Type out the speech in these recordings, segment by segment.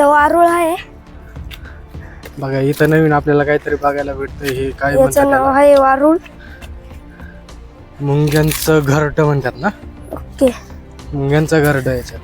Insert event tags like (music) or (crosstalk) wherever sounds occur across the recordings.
इथं वारुळ आहे. बघा इथं नवीन आपल्याला काहीतरी बघायला भेटतं हे काय म्हणतात याचं नाव त्याला? आहे वारुळ. मुंग्यांचं घरट म्हणतात ना? ओके. मुंग्यांचं घरट याच्यात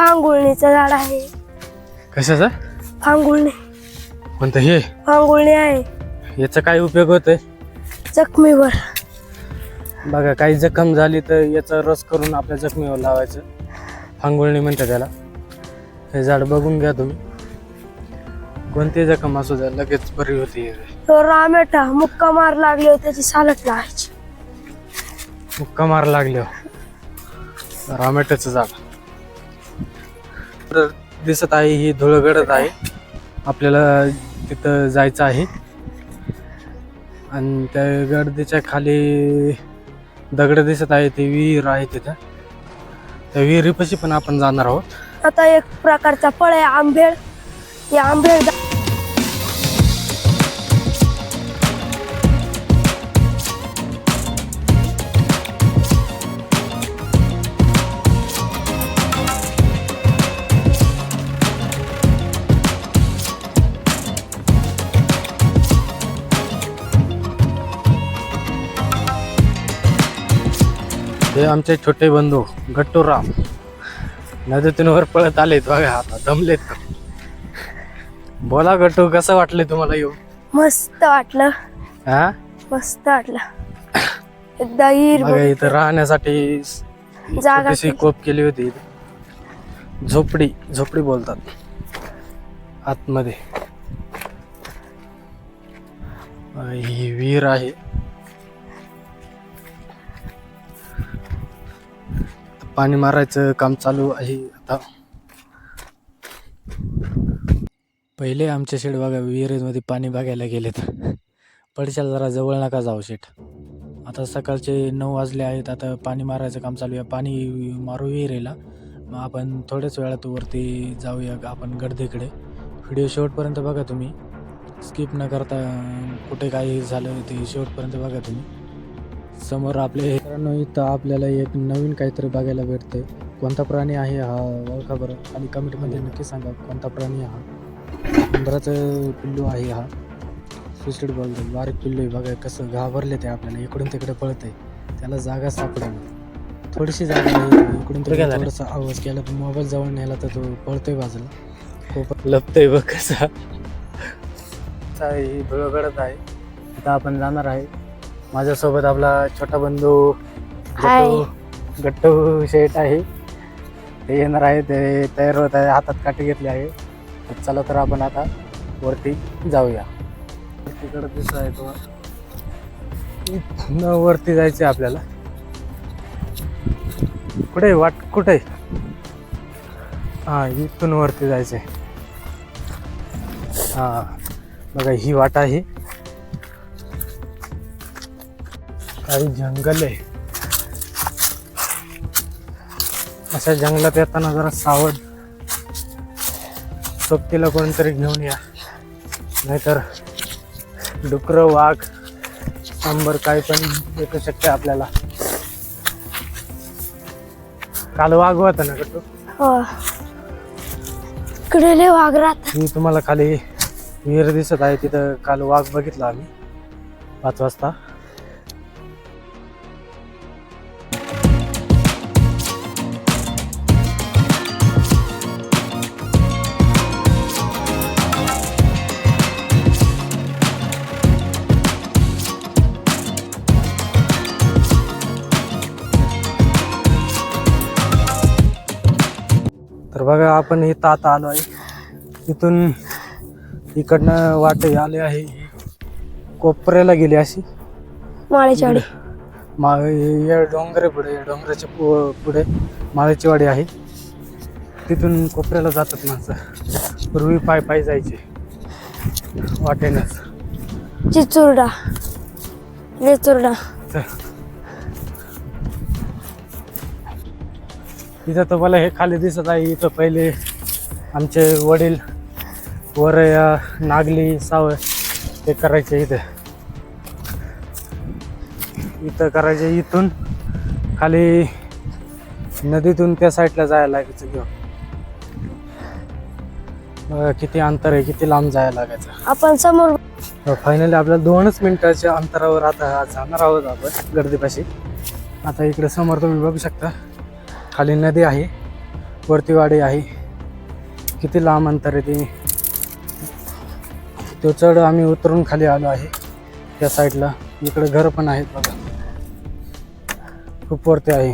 फांगुळणीचं झाड आहे. कशाचं? फांगुळणी. म्हणतं हे? फांगुळणी आहे. याचा काय उपयोग होतोय? जखमीवर. बघा काही जखम झाली तर याचा रस करून आपल्या जखमीवर लावायचं. फांगुळणी म्हणतात त्याला. हे झाड बघून घ्या तुम्ही. कोणती जखम असू द्या लगेच बरी होती. तो रामेटा मुक्का मार लागली त्याची सालट लावायची. मुक्का मार लागले. रामेटाचं झाड. दिसत आहे ही धुळगडत आहे. आपल्याला तिथं जायचं आहे. आणि त्या गर्दीच्या खाली दगड दिसत आहे ते विहीर आहे तिथं. त्या विहिरीपाशी पण आपण जाणार आहोत. आता एक प्रकारचा फळ आहे आंबेळ या आंबेळ हे आमचे छोटे बंधू गट्टूराम. नदीतून पळत आलेत बघा आता दमलेत बोला गट्टू कसं वाटलंय तुम्हाला येऊ मस्त वाटलं. हा? मस्त वाटलं. एकदा हिर बघा इथं राहण्यासाठी जागा छोटीशी कोप केली होती. झोपडी झोपडी बोलतात. आतमध्ये. ही विहीर आहे. पाणी मारायचं काम चालू आहे आता. पहिले आमच्या शेड बघा विहिरीमध्ये पाणी बघायला गेलेत. पडशाला जरा जवळ नका जाऊ शेठ. आता सकाळचे नऊ वाजले आहेत आता पाणी मारायचं काम चालू आहे. पाणी मारू विहिरीला. मग आपण थोड्याच वेळात वरती जाऊया आपण गडदेकडे व्हिडिओ शेवटपर्यंत बघा तुम्ही. स्किप न करता कुठे काही झालं ते शेवटपर्यंत बघा तुम्ही. समोर आपले मित्रांनो इथं आपल्याला एक नवीन काहीतरी बघायला भेटतंय कोणता प्राणी आहे हा? ओळखा बरं आणि कमेंटमध्ये नक्की सांगा कोणता प्राणी हा? उंदराचं पिल्लू आहे हा. सुसाईड बॉल बारीक पिल्लू आहे. बघा कसं घाबरले ते आपल्याला. इकडून तिकडे पळत आहे त्याला जागा सापडेल. थोडीशी जागा आहे. इकडून तिकडे थोडासा आवाज केला. पण मोबाईल जवळ नेला तर तो पळतोय बाजूला. खूप लपतोय बघ कसा. धुळगडत आहे. आता आपण जाणार आहे. माझ्यासोबत आपला छोटा बंधू गट्टू गट्टू शेठ आहे. ते येणार आहे ते तयार होत आहे हातात काठी घेतली आहे. तर चला तर आपण आता वरती जाऊया. तिकडं दिसत आहे इथनं वरती जायचं आपल्याला. कुठे वाट कुठे हा इथून वरती जायचंय. हा बघा ही वाट आहे. काही जंगल. आहे अशा जंगलात येताना जरा सावध सोबतीला कोणतरी घेऊन या. नाहीतर डुकर वाघ अंबर काही पण भेटू शकते आपल्याला. काल वाघ होता ना कटू हो. इकडे वाघ राहतात. मी तुम्हाला खाली विहीर दिसत आहे तिथं काल वाघ बघितला आम्ही. पाच वाजता. आपण इथं आता आलो आहे. इथून इकडनं वाट आले आहे. कोपऱ्याला गेली अशी. माळ्याची वाडी मा या डोंगरे पुढे या डोंगराच्या पु- पुढे माळ्याची वाडी आहे. तिथून कोपऱ्याला जातात माणसं. पूर्वी पाय पाय जायचे. वाटेनच. चिचुरडा. लेचुरडा इथं तुम्हाला हे खाली दिसत आहे इथं पहिले आमचे वडील वर या नागली सावळ ते करायचे इथे. इथं करायचे इथून खाली नदीतून त्या साईडला जायला लागायचं घेऊन किती अंतर आहे किती लांब जायला लागायचं. आपण समोर फायनली आपल्याला दोनच मिनिटाच्या अंतरावर आता जाणार आहोत आपण गर्दीपाशी. आता इकडे समोर तुम्ही बघू शकता. खाली नदी आहे वरती वाडी आहे. किती लांब अंतर आहे ते? तो चढ आम्ही उतरून खाली आलो आहे त्या साईडला. इकडे घर पण आहेत बघा. खूप वरती आहे.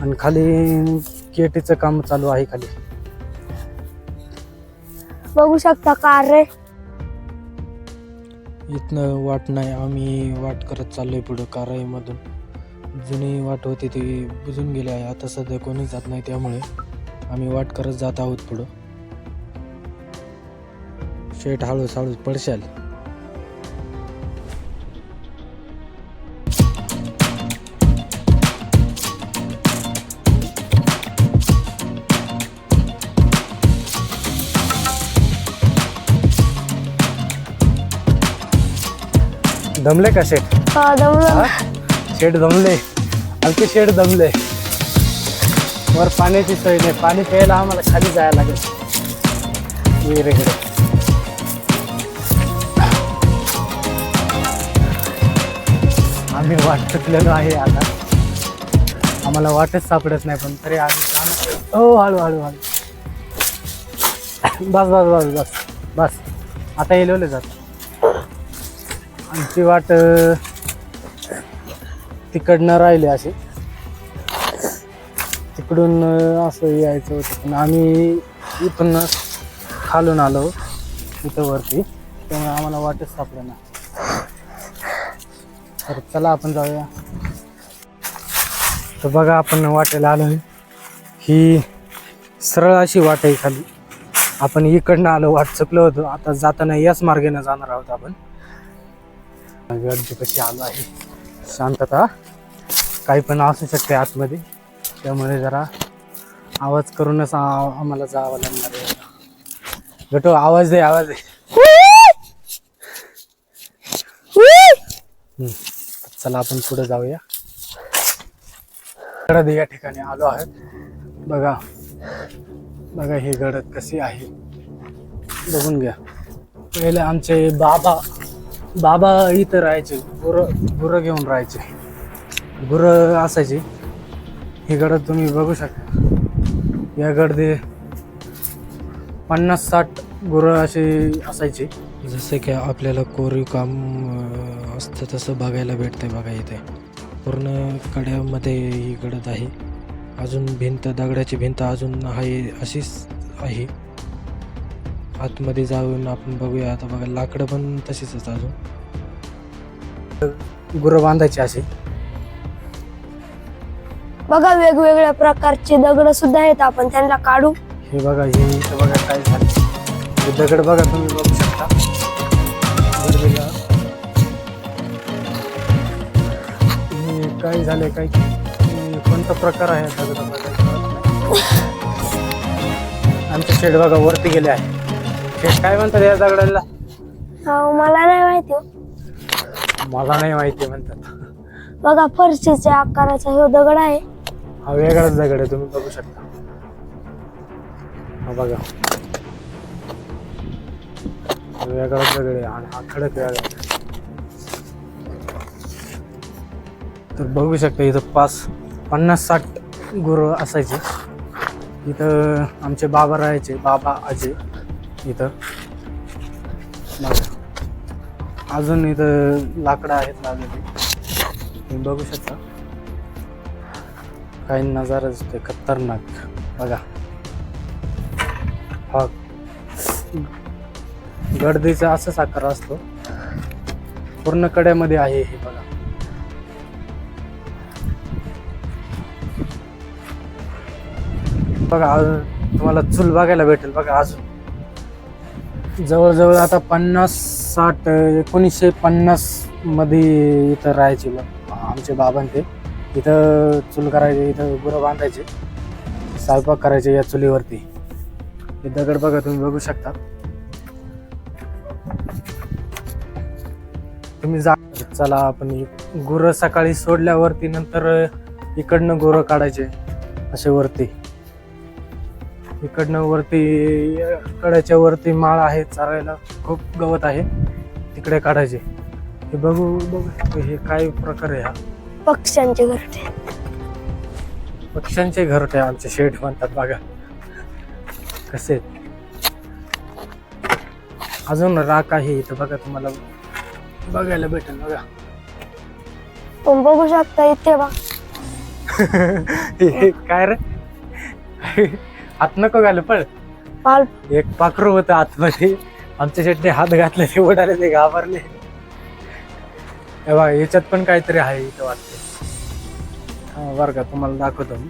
आणि खाली केटीचं काम चालू आहे खाली. बघू शकता कार रे? इथनं वाट नाही आम्ही वाट करत चाललोय पुढं कारईमधून जुनी वाट होती ती बुजून गेली आहे. आता सध्या कोणी जात नाही त्यामुळे आम्ही वाट करत जात आहोत पुढं. शेट हळूच हळूच पडशाल. दमले का शेट हा, दमलं शेड दमले. आणखी शेड दमले. वर पाण्याची सोय नाही. पाणी प्यायला आम्हाला खाली जायला लागेल. विहिरीकडे आम्ही वाट चुकलेलो आहे आता. आम्हाला वाटच सापडत नाही पण तरी आम्ही हो हळू हळू हळू. बस बस बस बस बस. आता येलवले जात. आमची वाट तिकडनं राहिले असे. तिकडून असं यायचं होतं. पण आम्ही इथून खालून आलो इथं वरती. त्यामुळे आम्हाला वाटच सापडलं ना तर चला आपण जाऊया. तर बघा आपण वाटेला आलो आहे. ही सरळ अशी वाट आहे खाली. आपण इकडनं आलो वाट चुकलो होतो. आता जाताना याच मार्गाने जाणार आहोत आपण. गर्दी कशी आलो आहे. शांतता. काही पण असू शकते आतमध्ये. त्यामुळे जरा आवाज करूनच आम्हाला जावं लागणार आहे. गटो आवाज दे आवाज दे. चला आपण पुढे जाऊया. गडद या ठिकाणी आलो आहे बघा. बघा ही गडद कशी आहे. बघून घ्या. पहिले आमचे बाबा बाबा इथं राहायचे गुरं गुरं घेऊन राहायचे. गुरं असायची. ही गडद तुम्ही बघू शकता. या गडदे पन्नास साठ गुरं अशी असायची. जसे की आपल्याला कोरीव काम असतं तसं बघायला भेटतं बघा इथे. पूर्ण कड्यामध्ये ही गडद आहे. अजून भिंत दगडाची भिंत अजून आहे अशीच आहे. आतमध्ये जाऊन आपण बघूया. आता बघा लाकडं पण तशीच आहेत अजून. गुरं बांधायची अशी. बघा वेगवेगळ्या प्रकारचे दगड सुद्धा आहेत. आपण त्यांना काढू. हे बघा हे इथं बघा काय झालं. हे दगड बघा तुम्ही बघू शकता. हे काय झालंय काय कोणता प्रकार आहे दगडाचा. आमचे शेड बघा वरती गेले आहे काय म्हणतात या दगडाला? अहो, मला नाही माहिती. हो. मला नाही माहिती म्हणतात. बघा फरशीच्या आकाराचा हे दगड आहे. हा वेगळाच दगड आहे तुम्ही बघू शकता. हा बघा. हा वेगळाच दगड आहे आणि हा खडक वेगळा आहे. तर बघू शकता इथं पाच पन्नास साठ गुरं असायचे. इथं आमचे बाबा राहायचे बाबा अजय इथं. अजून इथं लाकडं आहेत लागलेली तुम्ही बघू शकता. काही नजारा दिसतोय खतरनाक. बघा. हा. गर्दीचा असंच आकार असतो. पूर्ण कड्यामध्ये आहे हे बघा. बघा अजून तुम्हाला चूल बघायला भेटेल. बघा अजून. जवळजवळ आता पन्नास साठ एकोणीसशे पन्नासमध्ये इथं राहायचे लोक आमचे बाबां ते. इथं चूल करायचे इथं गुरं बांधायचे स्वयंपाक करायचे या चुलीवरती. हे दगड बघा तुम्ही बघू शकता. तुम्ही जा चला आपण गुरं सकाळी सोडल्यावरती नंतर इकडनं गुरं काढायचे असे वरती. इकडनं वरती कड्याच्या वरती माळ आहे चारायला खूप गवत आहे. तिकडे काढायचे. हे बघू बघू हे काय प्रकार आहे हा. पक्ष्यांचे घरटे. पक्ष्यांचे घरटे आमचे शेड म्हणतात बघा. कसे. अजून राख आहे इथं बघा तुम्हाला. बघायला भेटेल बघा. पण बघू शकता इथे बा (laughs) हे काय रे? आत नको घाल पण पाल. एक पाखरू होतं आतमध्ये. आमच्या शेटने हात घातले ते उडाले ते घाबरले. हे बघा याच्यात पण काहीतरी आहे इथं वाटतं. हा बरं का तुम्हाला दाखवतो मी.